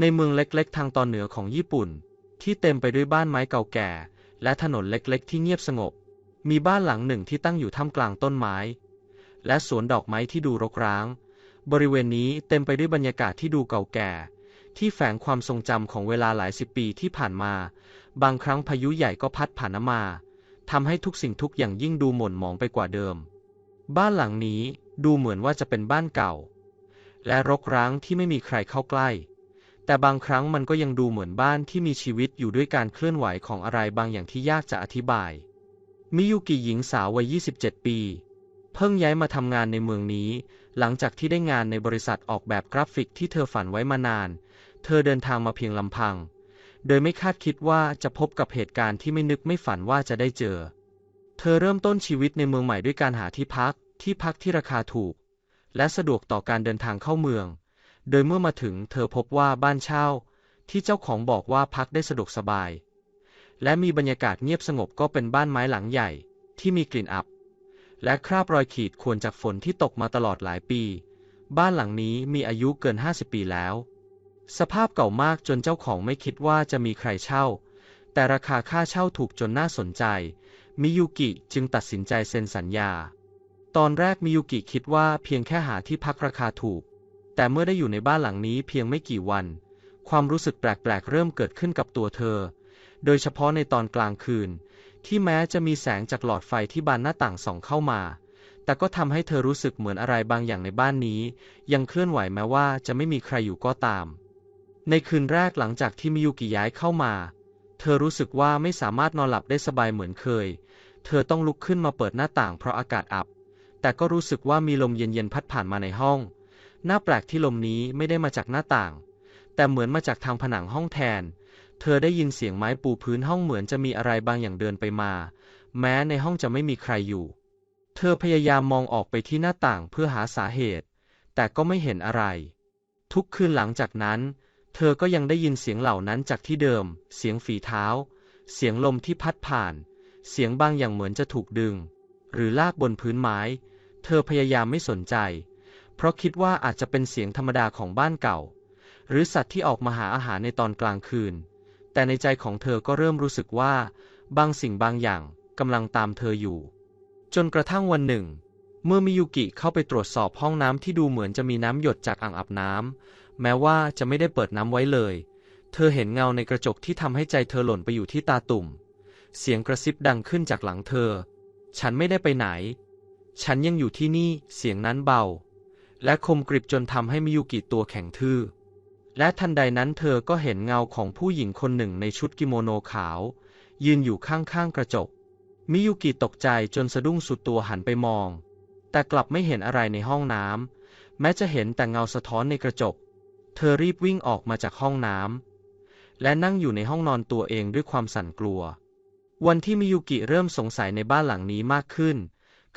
ในเมืองเล็กๆ ทางตอนเหนือของญี่ปุ่น ที่เต็มไปด้วยบ้านไม้เก่าแก่ และถนนเล็กๆ ที่เงียบสงบ มีบ้านหลังหนึ่งที่ตั้งอยู่ท่ามกลางต้นไม้ และสวนดอกไม้ที่ดูรกร้าง บริเวณนี้เต็มไปด้วยบรรยากาศที่ดูเก่าแก่ ที่แฝงความทรงจำของเวลาหลายสิบปีที่ผ่านมา บางครั้งพายุใหญ่ก็พัดผ่านมาทำให้ทุกสิ่งทุกอย่างยิ่งดูหม่นหมองไปกว่าเดิม บ้านหลังนี้ดูเหมือนว่าจะเป็นบ้านเก่า และรกร้างที่ไม่มีใครเข้าใกล้ แต่บางครั้งมันก็ยังดูเหมือนบ้านที่มีชีวิตอยู่ด้วยการเคลื่อนไหวของอะไรบางอย่างที่ยากจะอธิบาย มิยุกิหญิงสาววัย 27 ปี เพิ่งย้ายมาทำงานในเมืองนี้ หลังจากที่ได้งานในบริษัทออกแบบกราฟิกที่เธอฝันไว้มานาน เธอเดินทางมาเพียงลำพัง โดยไม่คาดคิดว่าจะพบกับเหตุการณ์ที่ไม่นึกไม่ฝันว่าจะได้เจอ เธอเริ่มต้นชีวิตในเมืองใหม่ด้วยการหาที่พัก ที่พักที่ราคาถูก และสะดวกต่อการเดินทางเข้าเมือง โดยเมื่อมาถึงเธอพบว่าบ้านเช่า ที่เจ้าของบอกว่าพักได้สะดวกสบาย และมีบรรยากาศเงียบสงบก็เป็นบ้านไม้หลังใหญ่ ที่มีกลิ่นอับ และคราบรอยขีดข่วนจากฝนที่ตกมาตลอดหลายปี บ้านหลังนี้มีอายุเกิน 50 ปีแล้ว สภาพเก่ามากจนเจ้าของไม่คิดว่าจะมีใครเช่า แต่ราคาค่าเช่าถูกจนน่าสนใจ มิยุกิจึงตัดสินใจเซ็นสัญญา ตอนแรกมิยุกิคิดว่าเพียงแค่หาที่พักราคาถูก แต่เมื่อได้อยู่ในบ้านหลังนี้เพียงไม่กี่วัน ความรู้สึกแปลกๆ เริ่มเกิดขึ้นกับตัวเธอ โดยเฉพาะในตอนกลางคืน ที่แม้จะมีแสงจากหลอดไฟที่บานหน้าต่างส่องเข้ามา แต่ก็ทำให้เธอรู้สึกเหมือนอะไรบางอย่างในบ้านนี้ ยังเคลื่อนไหวแม้ว่าจะไม่มีใครอยู่ก็ตาม ในคืนแรกหลังจากที่มิยุกิย้ายเข้ามา เธอรู้สึกว่าไม่สามารถนอนหลับได้สบายเหมือนเคย เธอต้องลุกขึ้นมาเปิดหน้าต่างเพราะอากาศอับ แต่ก็รู้สึกว่ามีลมเย็นๆพัดผ่านมาในห้อง น่าแปลกที่ลมนี้ไม่ได้มาจากหน้าต่าง แต่เหมือนมาจากทางผนังห้องแทน เธอได้ยินเสียงไม้ปูพื้นห้องเหมือนจะมีอะไรบางอย่างเดินไปมา แม้ในห้องจะไม่มีใครอยู่ เธอพยายามมองออกไปที่หน้าต่างเพื่อหาสาเหตุ แต่ก็ไม่เห็นอะไร ทุกคืนหลังจากนั้น เธอก็ยังได้ยินเสียงเหล่านั้นจากที่เดิม เสียงฝีเท้า เสียงลมที่พัดผ่าน เสียงบางอย่างเหมือนจะถูกดึง หรือลากบนพื้นไม้ เธอพยายามไม่สนใจ เพราะคิดว่าอาจจะเป็นเสียงธรรมดาของบ้านเก่า หรือสัตว์ที่ออกมาหาอาหารในตอนกลางคืน แต่ในใจของเธอก็เริ่มรู้สึกว่า บางสิ่งบางอย่างกำลังตามเธออยู่ จนกระทั่งวันหนึ่ง เมื่อมิยุกิเข้าไปตรวจสอบห้องน้ำที่ดูเหมือนจะมีน้ำหยดจากอ่างอาบน้ำแม้ว่าจะไม่ได้เปิดน้ำไว้เลย เธอเห็นเงาในกระจกที่ทำให้ใจเธอหล่นไปอยู่ที่ตาตุ่ม เสียงกระซิบดังขึ้นจากหลังเธอ ฉันไม่ได้ไปไหน ฉันยังอยู่ที่นี่ เสียงนั้นเบา และคมกริบจนทำให้มิยุกิตัวแข็งทื่อ และทันใดนั้นเธอก็เห็นเงาของผู้หญิงคนหนึ่งในชุดกิโมโนขาว ยืนอยู่ข้างๆกระจก มิยุกิตกใจจนสะดุ้งสุดตัวหันไปมอง แต่กลับไม่เห็นอะไรในห้องน้ำแม้จะเห็นแต่เงาสะท้อนในกระจก เธอรีบวิ่งออกมาจากห้องน้ำและนั่งอยู่ในห้องนอนตัวเองด้วยความสั่นกลัว วันที่มิยุกิเริ่มสงสัยในบ้านหลังนี้มากขึ้น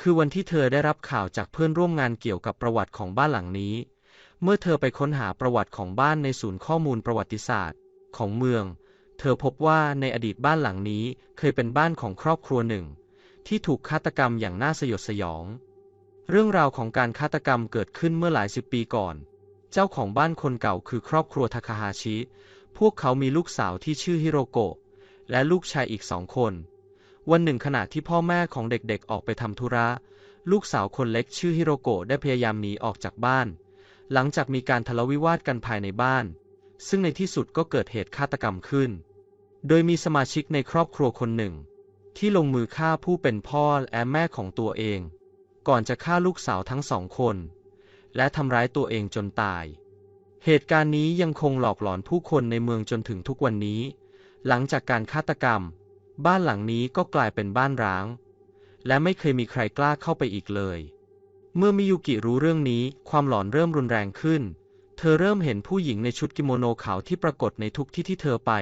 คือวันที่เธอได้รับข่าวจากเพื่อนร่วมงานเกี่ยวกับประวัติของบ้านหลังนี้ เมื่อเธอไปค้นหาประวัติของบ้านในศูนย์ข้อมูลประวัติศาสตร์ ของเมือง เธอพบว่าในอดีตบ้านหลังนี้เคยเป็นบ้านของครอบครัวหนึ่ง ที่ถูกฆาตกรรมอย่างน่าสยดสยอง เรื่องราวของการฆาตกรรมเกิดขึ้นเมื่อหลายสิบปีก่อน เจ้าของบ้านคนเก่าคือครอบครัวทาคาฮาชิ พวกเขามีลูกสาวที่ชื่อฮิโรโกะและลูกชายอีกสองคน วันหนึ่งขณะที่พ่อแม่ของเด็กๆ ออกไปทำธุระ ลูกสาวคนเล็กชื่อฮิโรโกะได้พยายามหนีออกจากบ้าน หลังจากมีการทะเลาะวิวาทกันภายในบ้าน ซึ่งในที่สุดก็เกิดเหตุฆาตกรรมขึ้น โดยมีสมาชิกในครอบครัวคนหนึ่ง ที่ลงมือฆ่าผู้เป็นพ่อและแม่ของตัวเอง ก่อนจะฆ่าลูกสาวทั้งสองคน และทำร้ายตัวเองจนตาย เหตุการณ์นี้ยังคงหลอกหลอนผู้คนในเมืองจนถึงทุกวันนี้ หลังจากการฆาตกรรม บ้านหลังนี้ก็กลายเป็นบ้านร้าง และไม่เคยมีใครกล้าเข้าไปอีกเลย เมื่อมิยุกิรู้เรื่องนี้ความหลอนเริ่มรุนแรงขึ้น เธอเริ่มเห็นผู้หญิงในชุดกิโมโนขาวที่ปรากฏในทุกที่ที่เธอไป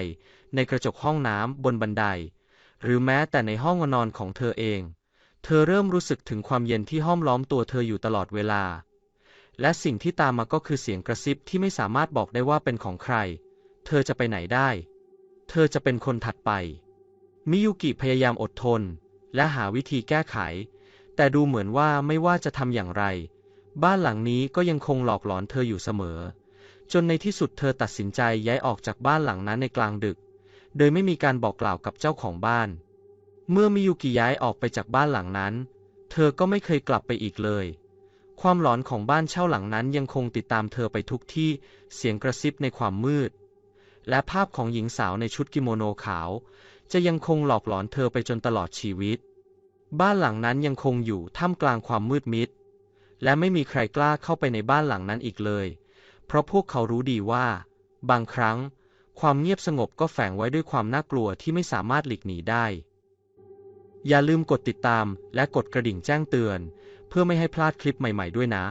ในกระจกห้องน้ำบนบันได หรือแม้แต่ในห้องนอนของเธอเอง เธอเริ่มรู้สึกถึงความเย็นที่ห้อมล้อมตัวเธออยู่ตลอดเวลา และสิ่งที่ตามมาก็คือเสียงกระซิบที่ไม่สามารถบอกได้ว่าเป็นของใคร เธอจะไปไหนได้ เธอจะเป็นคนถัดไป มิยุกิพยายามอดทน และหาวิธีแก้ไข แต่ดูเหมือนว่าไม่ว่าจะทำอย่างไร บ้านหลังนี้ก็ยังคงหลอกหลอนเธออยู่เสมอ จนในที่สุดเธอตัดสินใจย้ายออกจากบ้านหลังนั้นในกลางดึก โดยไม่มีการบอกกล่าวกับเจ้าของบ้าน เมื่อมิยุกิย้ายออกไปจากบ้านหลังนั้น เธอก็ไม่เคยกลับไปอีกเลย ความหลอนของบ้านเช่าหลังนั้นยังคงติดตามเธอไปทุกที่ เสียงกระซิบในความมืด และภาพของหญิงสาวในชุดกิโมโนขาว จะยังคงหลอกหลอนเธอไปจนตลอดชีวิต บ้านหลังนั้นยังคงอยู่ท่ามกลางความมืดมิด และไม่มีใครกล้าเข้าไปในบ้านหลังนั้นอีกเลย เพราะพวกเขารู้ดีว่า บางครั้ง ความเงียบสงบก็แฝงไว้ด้วยความน่ากลัวที่ไม่สามารถหลีกหนีได้ อย่าลืมกดติดตามและกดกระดิ่งแจ้งเตือน เพื่อไม่ให้พลาดคลิปใหม่ ๆ ด้วยนะ